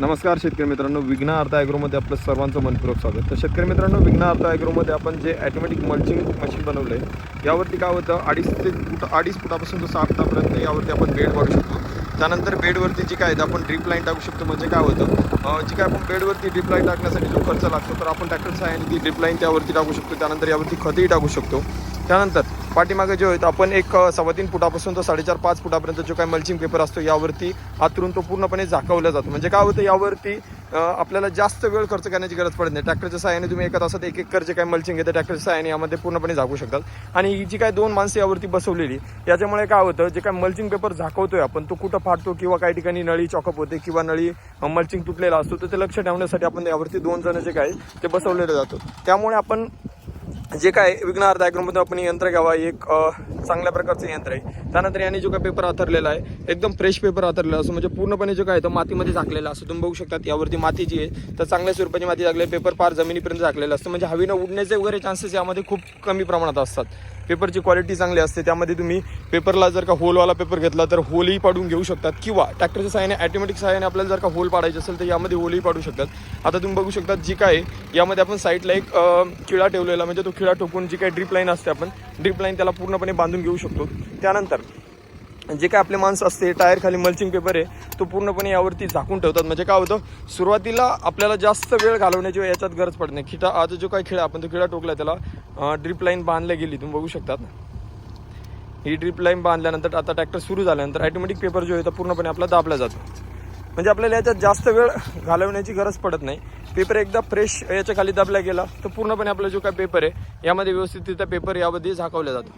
नमस्कार शेतकरी मित्रांनो विघ्न अर्थ ॲग्रोमध्ये आपलं सर्वांचं मनपूर्वक स्वागत. तर शेतकरी मित्रांनो विघ्न अर्थ ॲग्रोमध्ये आपण जे ॲटोमॅटिक मल्चिंग मशीन बनवलं आहे यावरती काय होतं अडीच ते फुट अडीच फुटापासून तो सहा फुटापर्यंत यावरती आपण बेड वाढू शकतो. त्यानंतर बेडवरती जी काय आपण ड्रीप लाईन टाकू शकतो म्हणजे काय होतं जी काय आपण बेडवरती ड्रीप लाईन टाकण्यासाठी जो खर्च लागतो तर आपण ट्रॅक्टर सहाय्याने ती ड्रीप लाईन त्यावरती टाकू शकतो त्यानंतर यावरती खतही टाकू शकतो. त्यानंतर पाठीमागे जे होतं आपण एक सव्वा तीन फुटापासून तो साडेचार पाच फुटापर्यंत जो काय मल्चिंग पेपर असतो यावरती आतरून तो पूर्णपणे झाकवला जातो. म्हणजे काय होतं यावरती आपल्याला जास्त वेळ खर्च करण्याची गरज पडत नाही. ट्रॅक्टरच्या सहाय्याने तुम्ही एका तासात एक एकर जे काय मल्चिंग घेतं ट्रॅक्टरच्या सहाय्याने यामध्ये पूर्णपणे झाकू शकतात. आणि ही जी काय दोन माणसं यावरती बसवलेली याच्यामुळे काय होतं जे काय मल्चिंग पेपर झाकवतोय आपण तो कुठं फाटतो किंवा काही ठिकाणी नळी चॉकअप होते किंवा नळी मल्चिंग तुटलेला असतो तर ते लक्ष ठेवण्यासाठी आपण यावरती दोन जण जे काय ते बसवलेले जातो. त्यामुळे आपण जे काय विघ्नार्थ ॲग्रोमध्ये आपण यंत्र घ्यावा एक चांगल्या प्रकारचं यंत्र आहे. त्यानंतर याने जो काय पेपर आथरलेला आहे एकदम फ्रेश पेपर आथरलेला असतो म्हणजे पूर्णपणे जो काय आहे तो मातीमध्ये झाकलेला असतो तुम्ही बघू शकतात यावरती माती जी आहे तर चांगल्या स्वरूपाची माती झाकलेली पेपर पार जमिनीपर्यंत झाकलेला असतं. म्हणजे हवेनं उडण्याचे वगैरे चान्सेस यामध्ये खूप कमी प्रमाणात असतात. पेपरची क्वालिटी चांगली असते. त्यामध्ये तुम्ही पेपरला जर का होलवाला पेपर घेतला तर होलही पाडून घेऊ शकतात. किंवा ट्रॅक्टरच्या सहाय्याने ॲटोमॅटिक सहाय्याने आपल्याला जर का होल पाडायचे असेल तर यामध्ये होलही पाडू शकतात. आता तुम्ही बघू शकता जी काय यामध्ये आपण साईडला एक खिळा ठेवलेला म्हणजे तो खिळा ठोकून जी काही ड्रीप लाईन असते आपण ड्रीप लाईन त्याला पूर्णपणे बांधून घेऊ शकतो. त्यानंतर जे काय आपले माणसं असते टायर खाली मल्चिंग पेपर आहे तो पूर्णपणे यावरती झाकून ठेवतात. म्हणजे काय होतं? सुरुवातीला आपल्याला जास्त वेळ घालवण्याची याच्यात गरज पडत नाही. खिटा आता जो काय खिळा आपण तो खिळा टोकला त्याला ड्रीप लाईन बांधल्या गेली तुम्ही बघू शकतात. ही ड्रीप लाईन बांधल्यानंतर आता ट्रॅक्टर सुरू झाल्यानंतर ॲटोमॅटिक पेपर जो आहे तो पूर्णपणे आपला दाबला जातो. म्हणजे आपल्याला याच्यात जास्त वेळ घालवण्याची गरज पडत नाही. पेपर एकदा फ्रेश याच्या खाली दाबला गेला तर पूर्णपणे आपला जो काय पेपर आहे यामध्ये व्यवस्थित पेपर यामध्ये झाकवला जातो.